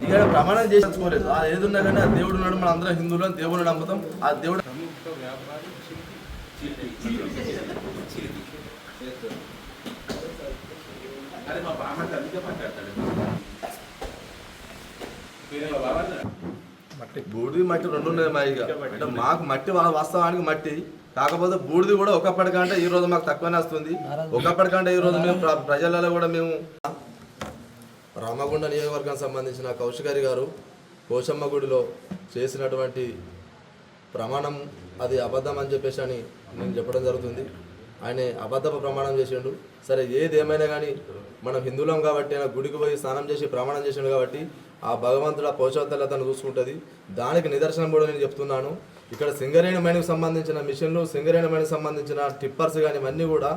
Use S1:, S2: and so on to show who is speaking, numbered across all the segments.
S1: ఇక్కడ ప్రమాణం చేసుకోలేదు ఆ ఏది ఉన్నా కానీ ఆ దేవుడు ఉన్నాడు మన అందరం హిందువులు అని దేవుడు నమ్ముతాం ఆ దేవుడు మట్టి బూడిది మట్టి రెండు ఉన్నాయి మా ఇక. అంటే మాకు మట్టి వాస్తవానికి మట్టి. కాకపోతే బూడిది కూడా ఒకప్పటికంటే ఈ రోజు మాకు తక్కువనే వస్తుంది. ఒకప్పటికంటే ఈ రోజు మేము ప్ర- ప్రజలలో కూడా మేము రామగుండ నియోజకవర్గానికి సంబంధించిన కౌశికారి గారు పోషమ్మ గుడిలో చేసినటువంటి ప్రమాణం అది అబద్ధం అని చెప్పేసి అని నేను చెప్పడం జరుగుతుంది. ఆయన అబద్ధపు ప్రమాణం చేసిండు. సరే ఏది ఏమైనా కానీ మనం హిందువులం కాబట్టి ఆయన గుడికి పోయి స్నానం చేసి ప్రమాణం చేసిండు కాబట్టి ఆ భగవంతుడు ఆ తను చూసుకుంటుంది. దానికి నిదర్శనం కూడా నేను చెప్తున్నాను. ఇక్కడ సింగరేణి మైన్కి సంబంధించిన మిషన్లు సింగరేణి మైన్కి సంబంధించిన టిప్పర్స్ కానీ ఇవన్నీ కూడా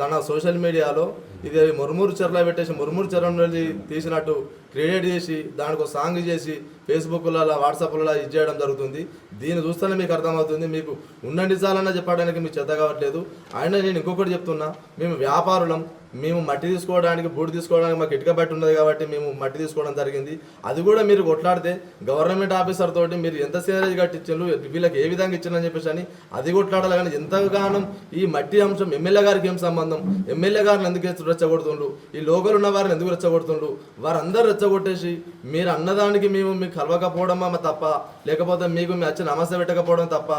S1: తన సోషల్ మీడియాలో ఇది మురుమూరు చెరలో పెట్టేసి మురుమూరు చెర నుండి తీసినట్టు క్రియేట్ చేసి దానికి సాంగ్ చేసి ఫేస్బుక్లలో వాట్సాప్లలో ఇది చేయడం జరుగుతుంది. దీన్ని చూస్తేనే మీకు అర్థమవుతుంది. మీకు ఉన్న నిజాలన్నా చెప్పడానికి మీకు చెత్త కావట్లేదు. ఆయన నేను ఇంకొకటి చెప్తున్నా. మేము వ్యాపారులం. మేము మట్టి తీసుకోవడానికి బూడి తీసుకోవడానికి మాకు ఇటుక బట్టి ఉన్నది కాబట్టి మేము మట్టి తీసుకోవడం జరిగింది. అది కూడా మీరు కొట్లాడితే గవర్నమెంట్ ఆఫీసర్ తోటి మీరు ఎంత సేరేజ్ కట్టించారు వీళ్ళకి ఏ విధంగా ఇచ్చారని చెప్పేసి అని అది కొట్లాడాలి. కానీ ఎంతగానో ఈ మట్టి అంశం ఎమ్మెల్యే గారికి ఏం సంబంధం? ఎమ్మెల్యే గారిని ఎందుకు రెచ్చగొడుతుండ్రు? ఈ లోకల్ ఉన్న వారిని ఎందుకు రెచ్చగొడుతుండ్రు? వారందరూ రెచ్చగొట్టేసి మీరు అన్నదానికి మేము మీకు కలవకపోవడమా తప్ప లేకపోతే మీకు మీ వచ్చి నమస్తే పెట్టకపోవడం తప్ప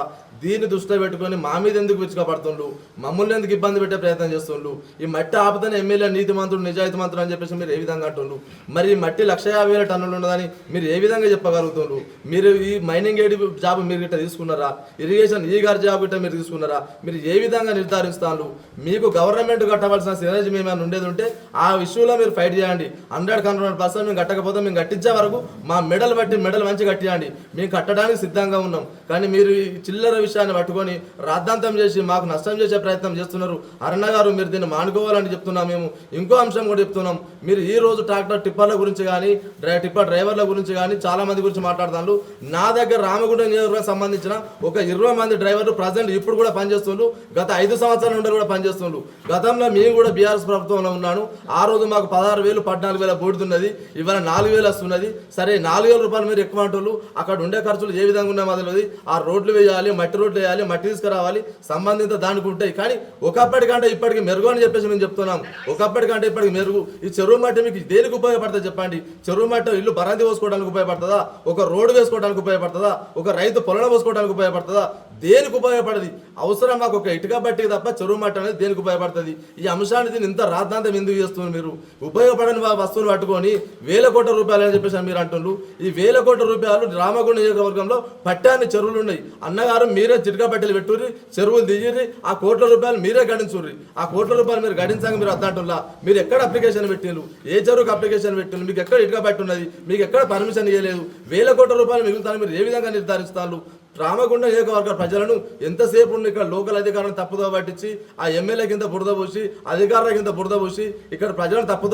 S1: దీన్ని దృష్టిలో పెట్టుకొని మా మీద ఎందుకు విచ్చుకపడుతుండ్రు మమ్మల్ని ఎందుకు ఇబ్బంది పెట్టే ప్రయత్నం చేస్తుండ్రు? ఈ మట్టి ఆపుతనే ఎమ్మెల్యే నీతి మంత్రుడు నిజాయితీ మంత్రుడు అని చెప్పేసి మీరు ఏ విధంగా అంటుండ్రు? మరి ఈ మట్టి లక్ష యాభై వేల టన్నులు ఉన్నదని మీరు ఏ విధంగా చెప్పగలుగుతుండ్రు? మీరు ఈ మైనింగ్ ఏడి జాబ్ మీరు గిట్ట తీసుకున్నారా? ఇరిగేషన్ ఈ గారి జాబ్ గిట్ట మీరు తీసుకున్నారా? మీరు ఏ విధంగా నిర్ధారిస్తాను మీకు గవర్నమెంట్ కట్టవలసిన సినర్జీ మేము ఏమైనా ఉండేది ఉంటే ఆ విషయంలో మీరు ఫైట్ చేయండి. హండ్రెడ్ హండ్రెడ్ పర్సెంట్ మేము కట్టకపోతే మేము కట్టించే వరకు మా మెడల్ బట్టి మెడల్ మంచి కట్టియండి. మేము కట్టడానికి సిద్ధంగా ఉన్నాం. కానీ మీరు ఈ చిల్లర విషయాన్ని పట్టుకొని రాద్ధాంతం చేసి మాకు నష్టం చేసే ప్రయత్నం చేస్తున్నారు. అరుణ గారు మీరు దీన్ని మానుకోవాలని చెప్తున్నాం మేము. ఇంకో అంశం కూడా చెప్తున్నాం. మీరు ఈ రోజు ట్రాక్టర్ టిప్పర్ల గురించి కానీ డ్రై టిప్పర్ డ్రైవర్ల గురించి కానీ చాలా మంది గురించి మాట్లాడుతున్నారు. నా దగ్గర రామగుండం నియోజకవర్గం సంబంధించిన ఒక ఇరవై మంది డ్రైవర్లు ప్రజెంట్ ఇప్పుడు కూడా పనిచేస్తున్నారు. గత ఐదు సంవత్సరాల నుండి కూడా పనిచేస్తున్నారు. గతంలో మేము కూడా బీఆర్ఎస్ ప్రభుత్వంలో ఉన్నాను. ఆ రోజు మాకు పదహారు వేలు పద్నాలుగు వేల బోడుతున్నది ఇవాళ నాలుగు వేలు వస్తున్నది. సరే నాలుగు వేల రూపాయలు మీరు ఎక్కువ అంటున్నారు అక్కడ ఉండే ఖర్చులు ఏ విధంగా ఉన్నాయో మొదలది ఆ రోడ్లు వేయాలి మట్టి రోడ్లు వేయాలి మట్టి తీసుకురావాలి సంబంధిత దానికి ఉంటాయి కానీ ఒకప్పటికంటే ఇప్పటికి మెరుగు అని చెప్పేసి మేము చెప్తున్నాం. ఒకప్పటికంటే ఇప్పటికి మెరుగు. ఈ చెరువు మట్టి మీకు దేనికి ఉపయోగపడుతుంది చెప్పండి? చెరువు మట్టి ఇల్లు బరాంతి పోసుకోవడానికి ఉపయోగపడుతుందా? ఒక రోడ్డు వేసుకోవడానికి ఉపయోగపడుతుందా? ఒక రైతు పొలం పోసుకోవడానికి ఉపయోగపడుతుందా? దేనికి ఉపయోగపడది? అవసరం మాకు ఒక ఇటుక బట్టి తప్ప చెరువు మట్టి అనేది దేనికి ఉపయోగపడుతుంది? ఈ అంశాన్ని దీన్ని ఇంత రాద్ధాంతం ఎందుకు చేస్తున్నారు మీరు? ఉపయోగపడని వా- వస్తువులు పట్టుకొని వేల కోట్ల రూపాయలు అని చెప్పేసి మీరు అంటున్నారు ఈ వేల కోట్ల రూపాయలు రామగుండ నియోజకవర్గంలో పట్టాన్ని చెరువులు ఉన్నాయి. అన్నగారు మీరే చిటుక బట్టలు పెట్టుర్రి చెరువులు దిగిర్రి ఆ కోట్ల రూపాయలు మీరే గడించుర్రి. ఆ కోట్ల రూపాయలు మీరు గడించాక మీరు అద్దంటున్నా మీరు ఎక్కడ అప్లికేషన్ పెట్టిండ్రు? ఏ చెరువుకి అప్లికేషన్ పెట్టిండ్రు? మీకు ఎక్కడ ఇటుక పట్టి ఉన్నది? మీకు ఎక్కడ పర్మిషన్ ఇవ్వలేదు వేల కోట్ల రూపాయలు మిగులుతాను మీరు ఏ విధంగా నిర్ధారిస్తారు? రామగుండ నియోజకవర్గ ప్రజలను ఎంతసేపు ఉన్న ఇక్కడ లోకల్ అధికారులను తప్పుదో పట్టించి ఆ ఎమ్మెల్యే కింద బురద పోసి అధికారుల కింద బురద పోసి ఇక్కడ ప్రజలను తప్పుదో